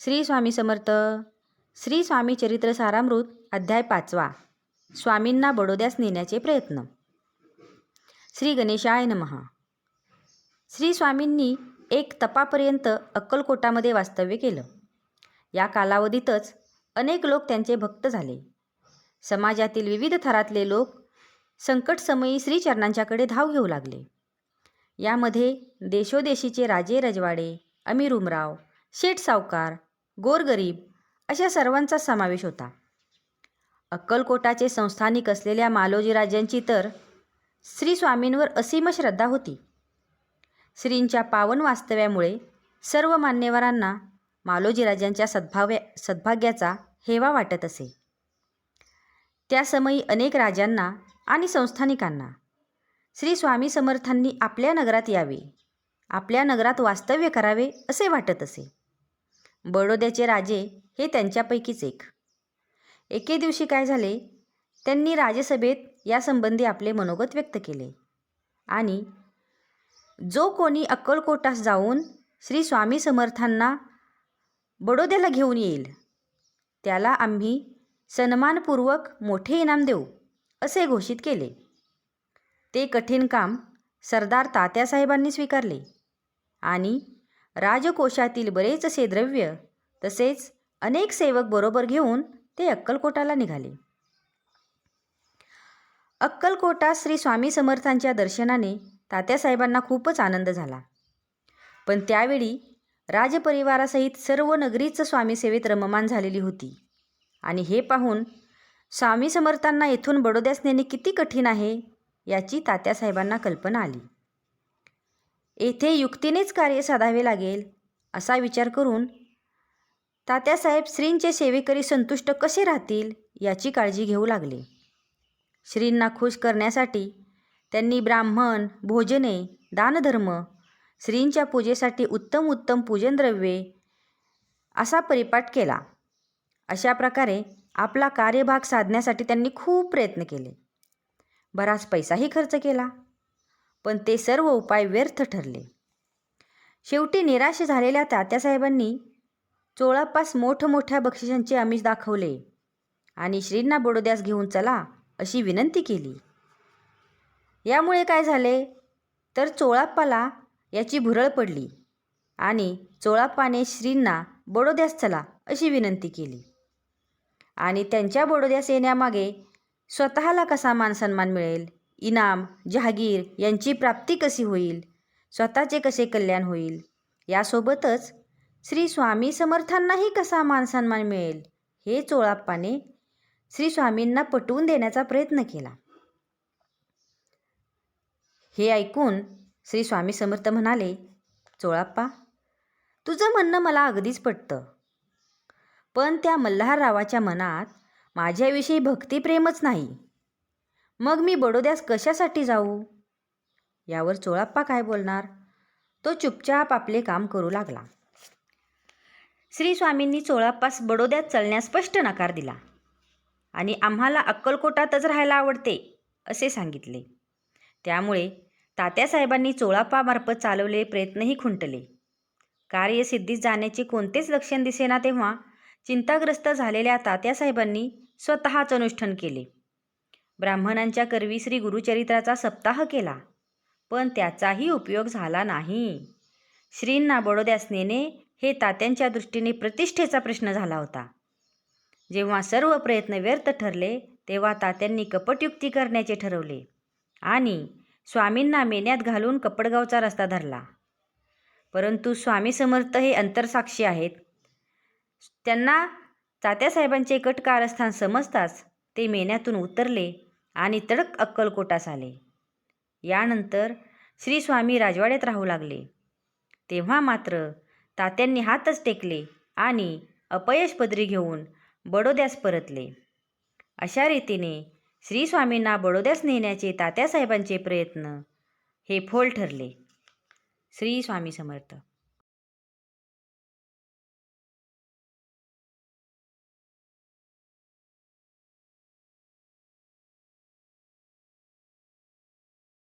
श्री स्वामी समर्थ. श्री स्वामी चरित्र सारामृत अध्याय पाचवा. स्वामींना बडोद्यास नेण्याचे प्रयत्न. श्री गणेशाय नमः. श्री स्वामींनी एक तपापर्यंत अक्कलकोटामध्ये वास्तव्य केलं. या कालावधीतच अनेक लोक त्यांचे भक्त झाले. समाजातील विविध थरातले लोक संकटसमयी श्रीचरणांच्याकडे धाव घेऊ लागले. यामध्ये देशोदेशीचे राजे रजवाडे अमीर उमराव शेठ सावकार गोरगरीब अशा सर्वांचा समावेश होता. अक्कलकोटाचे संस्थानिक असलेल्या मालोजीराजांची तर श्री स्वामींवर असीम श्रद्धा होती. श्रींच्या पावन वास्तव्यामुळे सर्व मान्यवरांना मालोजी राजांच्या सद्भाव्या सद्भाग्याचा हेवा वाटत असे. त्या समयी अनेक राजांना आणि संस्थानिकांना श्री स्वामी समर्थांनी आपल्या नगरात यावे आपल्या नगरात वास्तव्य करावे असे वाटत असे. बडोद्याचे राजे हे त्यांच्यापैकीच एक. एके दिवशी काय झाले? त्यांनी राजसभेत यासंबंधी आपले मनोगत व्यक्त केले. आणि जो कोणी अक्कलकोटास जाऊन श्री स्वामी समर्थांना बडोद्याला घेऊन येईल त्याला आम्ही सन्मानपूर्वक मोठे इनाम देऊ असे घोषित केले. ते कठीण काम सरदार तात्यासाहेबांनी स्वीकारले आणि राजकोशातील बरेचसे द्रव्य तसेच अनेक सेवक बरोबर घेऊन ते अक्कलकोटाला निघाले. अक्कलकोटात श्री स्वामी समर्थांच्या दर्शनाने तात्यासाहेबांना खूपच आनंद झाला. पण त्यावेळी राजपरिवारासहित सर्व नगरीच स्वामीसेवेत रममान झालेली होती. आणि हे पाहून स्वामी समर्थांना येथून बडोद्यास नेणे किती कठीण आहे याची तात्यासाहेबांना कल्पना आली. येथे युक्तीनेच कार्य साधावे लागेल असा विचार करून तात्यासाहेब श्रींचे सेवेकरी संतुष्ट कसे राहतील याची काळजी घेऊ लागले. श्रींना खुश करण्यासाठी त्यांनी ब्राह्मण भोजने दानधर्म श्रींच्या पूजेसाठी उत्तम उत्तम पूजनद्रव्ये असा परिपाठ केला. अशा प्रकारे आपला कार्यभाग साधण्यासाठी त्यांनी खूप प्रयत्न केले. बराच पैसाही खर्च केला. पण ते सर्व उपाय व्यर्थ ठरले. शेवटी निराश झालेल्या तात्यासाहेबांनी चोळापास मोठमोठ्या बक्षिसांचे आमिष दाखवले आणि श्रींना बडोद्यास घेऊन चला अशी विनंती केली. यामुळे काय झाले? तर चोळाप्पाला याची भुरळ पडली आणि चोळाप्पाने श्रींना बडोद्यास चला अशी विनंती केली. आणि त्यांच्या बडोद्यास येण्यामागे स्वतःला कसा मानसन्मान मिळेल? इनाम जहागीर यांची प्राप्ती कशी होईल? स्वतःचे कसे कल्याण होईल? यासोबतच श्री स्वामी समर्थांनाही कसा मानसन्मान मिळेल? हे चोळाप्पाने श्री स्वामींना पटवून देण्याचा प्रयत्न केला. हे ऐकून श्री स्वामी समर्थ म्हणाले चोळाप्पा तुझं म्हणणं मला अगदीच पटतं. पण त्या मल्हाररावाच्या मनात माझ्याविषयी भक्तिप्रेमच नाही. मग मी बडोद्यास कशासाठी जाऊ? यावर चोळाप्पा काय बोलणार? तो चुपचाप आपले काम करू लागला. श्री स्वामींनी चोळाप्पास बडोद्यात चलण्यास स्पष्ट नकार दिला. आणि आम्हाला अक्कलकोटातच राहायला आवडते असे सांगितले. त्यामुळे तात्यासाहेबांनी चोळाप्पामार्फत चालवलेले प्रयत्नही खुंटले. कार्यसिद्धीस जाण्याचे कोणतेच लक्षण दिसेना तेव्हा चिंताग्रस्त झालेल्या तात्यासाहेबांनी स्वतःच अनुष्ठान केले. ब्राह्मणांच्या करवी श्री गुरुचरित्राचा सप्ताह केला. पण त्याचाही उपयोग झाला नाही. श्रींना बडोद्यास नेणे हे तात्यांच्या दृष्टीने प्रतिष्ठेचा प्रश्न झाला होता. जेव्हा सर्व प्रयत्न व्यर्थ ठरले तेव्हा तात्यांनी कपटयुक्ती करण्याचे ठरवले आणि स्वामींना मेन्यात घालून कपडगावचा रस्ता धरला. परंतु स्वामी समर्थ हे अंतरसाक्षी आहेत. त्यांना तात्यासाहेबांचे कट कारस्थान समजताच ते मेन्यातून उतरले आणि तडक अक्कलकोटास आले. यानंतर श्री स्वामी राजवाड्यात राहू लागले. तेव्हा मात्र तात्यांनी हातच टेकले आणि अपयश पदरी घेऊन बडोद्यास परतले. अशा रीतीने श्री स्वामींना बडोद्यास नेण्याचे तात्यासाहेबांचे प्रयत्न हे फोल ठरले. श्री स्वामी समर्थ.